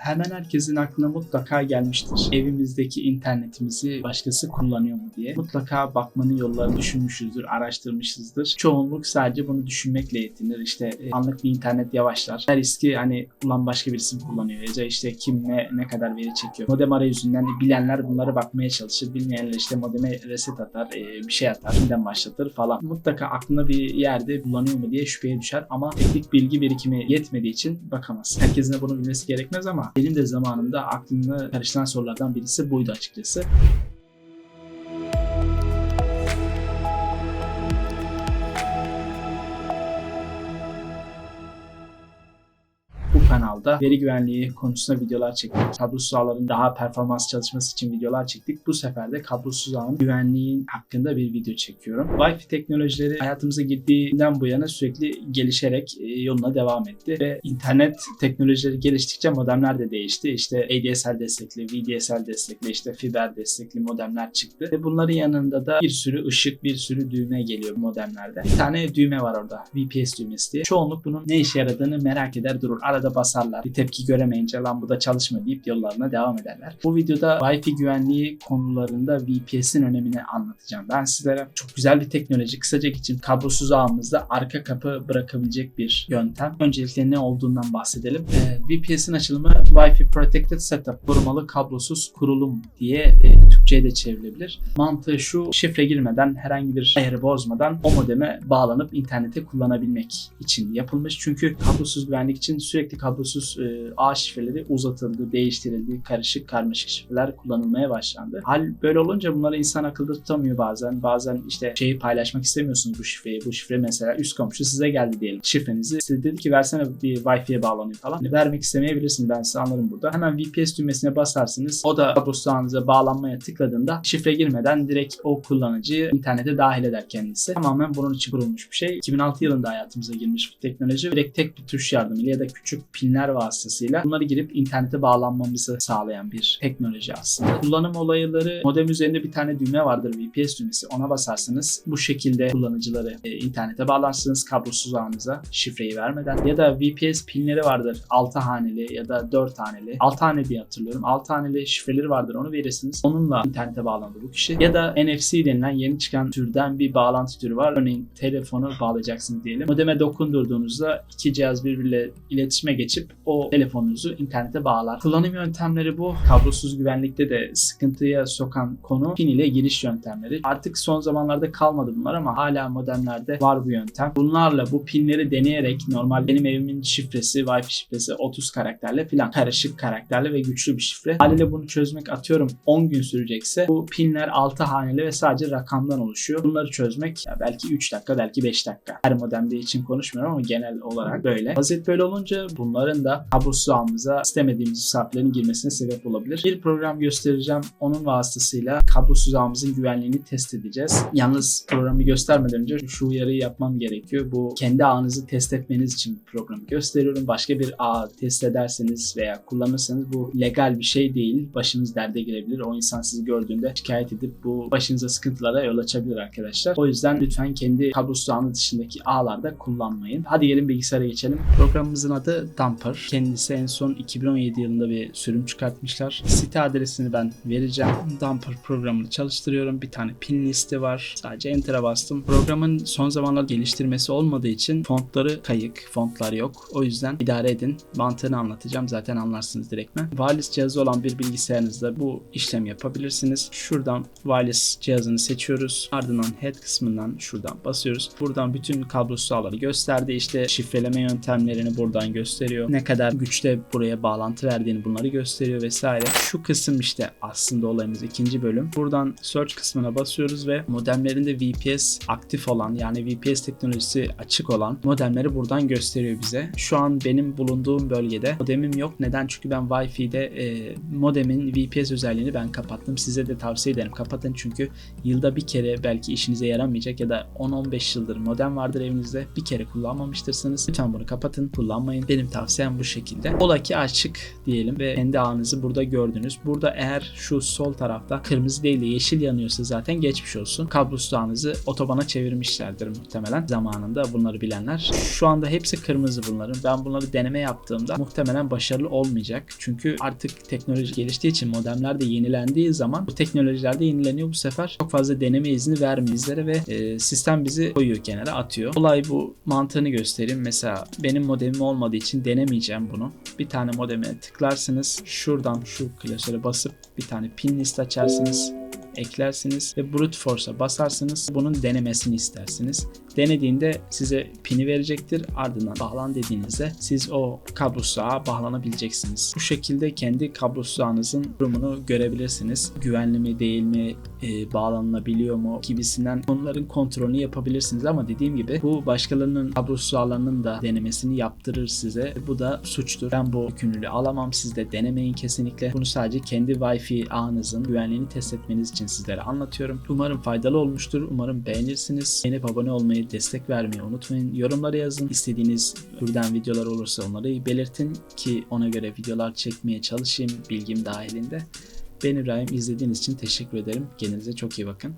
Hemen herkesin aklına mutlaka gelmiştir. Evimizdeki internetimizi başkası kullanıyor mu diye. Mutlaka bakmanın yollarını düşünmüşüzdür, araştırmışızdır. Çoğunluk sadece bunu düşünmekle yetinir. İşte e, anlık bir internet yavaşlar. Der ki hani ulan başka birisi mi kullanıyor ya işte kim ne, ne kadar veri çekiyor. Modem arayüzünden bilenler bunları bakmaya çalışır. Bilmeyenler işte modeme reset atar, e, bir şey atar, yeniden başlatır falan. Mutlaka aklına bir yerde kullanıyor mu diye şüpheye düşer ama teknik bilgi birikimi yetmediği için bakamaz. Herkesin de bunu bilmesi gerekmez ama benim de zamanında aklımda karıştıran sorulardan birisi buydu açıkçası. Kanalda veri güvenliği konusunda videolar çektik. Kablosuz ağların daha performans çalışması için videolar çektik. Bu sefer de kablosuz ağın güvenliğin hakkında bir video çekiyorum. Wi-Fi teknolojileri hayatımıza girdiğinden bu yana sürekli gelişerek e, yoluna devam etti ve internet teknolojileri geliştikçe modemler de değişti. İşte ADSL destekli, VDSL destekli, işte fiber destekli modemler çıktı. Ve bunların yanında da bir sürü ışık, bir sürü düğme geliyor modemlerde. Bir tane düğme var orada. VPS düğmesi diye. Çoğunluk bunun ne işe yaradığını merak eder durur. Arada basarlar. Bir tepki göremeyince lan bu da çalışma deyip yollarına devam ederler. Bu videoda Wi-Fi güvenliği konularında VPS'in önemini anlatacağım. Ben sizlere çok güzel bir teknoloji. Kısaca geçin kablosuz ağımızda arka kapı bırakabilecek bir yöntem. Öncelikle ne olduğundan bahsedelim. Ee, VPS'in açılımı Wi-Fi Protected Setup, korumalı kablosuz kurulum diye e, Türkçe'ye de çevrilebilir. Mantığı şu, şifre girmeden, herhangi bir ayarı bozmadan o modeme bağlanıp internete kullanabilmek için yapılmış. Çünkü kablosuz güvenlik için sürekli kablosuz e, ağ şifreleri uzatıldı, değiştirildi, karışık karmaşık şifreler kullanılmaya başlandı. Hal böyle olunca bunları insan akılda tutamıyor bazen. Bazen işte şeyi paylaşmak istemiyorsunuz bu şifreyi. Bu şifre mesela üst komşu size geldi diyelim. Şifrenizi size dedi ki versene bir Wi-Fi'ye bağlanıyor falan. Vermek istemeyebilirsiniz ben size anlarım burada. Hemen VPS düğmesine basarsınız. O da kablosuz ağınıza bağlanmaya tıkladığında şifre girmeden direkt o kullanıcıyı internete dahil eder kendisi. Tamamen bunun için kurulmuş bir şey. 2006 yılında hayatımıza girmiş bir teknoloji. Direkt tek bir tuş yardımıyla ya da küçük pinler vasıtasıyla bunları girip internete bağlanmamızı sağlayan bir teknoloji aslında. Kullanım olayları modem üzerinde bir tane düğme vardır VPS düğmesi. Ona basarsınız. Bu şekilde kullanıcıları e, internete bağlarsınız kablosuz ağınıza şifreyi vermeden. Ya da VPS pinleri vardır. 6 haneli ya da 4 haneli. 6 haneli diye hatırlıyorum. 6 haneli şifreleri vardır. Onu verirsiniz. Onunla internete bağlandı bu kişi. Ya da NFC denilen yeni çıkan türden bir bağlantı türü var. Örneğin telefonu bağlayacaksınız diyelim. Modeme dokundurduğunuzda iki cihaz birbiriyle iletişime geçip o telefonunuzu internete bağlar. Kullanım yöntemleri bu. Kablosuz güvenlikte de sıkıntıya sokan konu pin ile giriş yöntemleri. Artık son zamanlarda kalmadı bunlar ama hala modemlerde var bu yöntem. Bunlarla bu pinleri deneyerek normal benim evimin şifresi, Wi-Fi şifresi 30 karakterle falan karışık karakterle ve güçlü bir şifre. Haliyle bunu çözmek atıyorum 10 gün sürecekse bu pinler 6 haneli ve sadece rakamdan oluşuyor. Bunları çözmek ya belki 3 dakika belki 5 dakika. Her modemde için konuşmuyorum ama genel olarak böyle. Vaziyet böyle olunca bunların da kablosuz ağımıza istemediğimiz misafirlerin girmesine sebep olabilir. Bir program göstereceğim. Onun vasıtasıyla kablosuz ağımızın güvenliğini test edeceğiz. Yalnız programı göstermeden önce şu uyarıyı yapmam gerekiyor. Bu kendi ağınızı test etmeniz için bir programı gösteriyorum. Başka bir ağ test ederseniz veya kullanırsanız bu legal bir şey değil. Başınız derde girebilir. O insan sizi gördüğünde şikayet edip bu başınıza sıkıntılara yol açabilir arkadaşlar. O yüzden lütfen kendi kablosuz ağınız dışındaki ağlarda kullanmayın. Hadi gelin bilgisayara geçelim. Programımızın adı Dumper. Kendisi en son 2017 yılında bir sürüm çıkartmışlar. Site adresini ben vereceğim. Dumper programını çalıştırıyorum. Bir tane pin listi var. Sadece Enter'a bastım. Programın son zamanlarda geliştirmesi olmadığı için fontları kayık, fontlar yok. O yüzden idare edin. Mantığını anlatacağım. Zaten anlarsınız direktmen. Wireless cihazı olan bir bilgisayarınızda bu işlem yapabilirsiniz. Şuradan wireless cihazını seçiyoruz. Ardından head kısmından şuradan basıyoruz. Buradan bütün kablosuz gösterdi. İşte şifreleme yöntemlerini buradan gösteriyor. Ne kadar güçte buraya bağlantı verdiğini bunları gösteriyor vesaire. Şu kısım işte aslında olayımız ikinci bölüm. Buradan search kısmına basıyoruz ve modemlerinde VPS aktif olan yani VPS teknolojisi açık olan modemleri buradan gösteriyor bize. Şu an benim bulunduğum bölgede modemim yok. Neden? Çünkü ben Wi-Fi'de e, modemin VPS özelliğini ben kapattım. Size de tavsiye ederim kapatın çünkü yılda bir kere belki işinize yaramayacak ya da 10-15 yıldır modem vardır evinizde bir kere kullanmamıştırsınız. Lütfen bunu kapatın kullanmayın. Benim tavsiyem bu. şekilde. Ola ki açık diyelim ve kendi ağınızı burada gördünüz. Burada eğer şu sol tarafta kırmızı değil de yeşil yanıyorsa zaten geçmiş olsun. Kablosuz ağınızı otobana çevirmişlerdir muhtemelen zamanında bunları bilenler. Şu anda hepsi kırmızı bunların. Ben bunları deneme yaptığımda muhtemelen başarılı olmayacak. Çünkü artık teknoloji geliştiği için modemler de yenilendiği zaman bu teknolojiler de yenileniyor bu sefer. Çok fazla deneme izni vermiyor ve e, sistem bizi koyuyor kenara atıyor. Olay bu mantığını göstereyim. Mesela benim modemim olmadığı için denemeyeceğim bunu. Bir tane modeme tıklarsınız. Şuradan şu klasöre basıp bir tane pin list açarsınız eklersiniz ve brute force'a basarsınız. Bunun denemesini istersiniz. Denediğinde size pini verecektir. Ardından bağlan dediğinizde siz o kablosuz ağa bağlanabileceksiniz. Bu şekilde kendi kablosuz ağınızın durumunu görebilirsiniz. Güvenli mi değil mi, e, bağlanılabiliyor mu gibisinden bunların kontrolünü yapabilirsiniz. Ama dediğim gibi bu başkalarının kablosuz ağlarının da denemesini yaptırır size. Bu da suçtur. Ben bu yükümlülüğü alamam. Siz de denemeyin kesinlikle. Bunu sadece kendi Wi-Fi ağınızın güvenliğini test etmeniz için sizlere anlatıyorum. Umarım faydalı olmuştur. Umarım beğenirsiniz. Beğenip abone olmayı, destek vermeyi unutmayın. Yorumlara yazın. İstediğiniz türden videolar olursa onları belirtin ki ona göre videolar çekmeye çalışayım bilgim dahilinde. Ben İbrahim izlediğiniz için teşekkür ederim. Kendinize çok iyi bakın.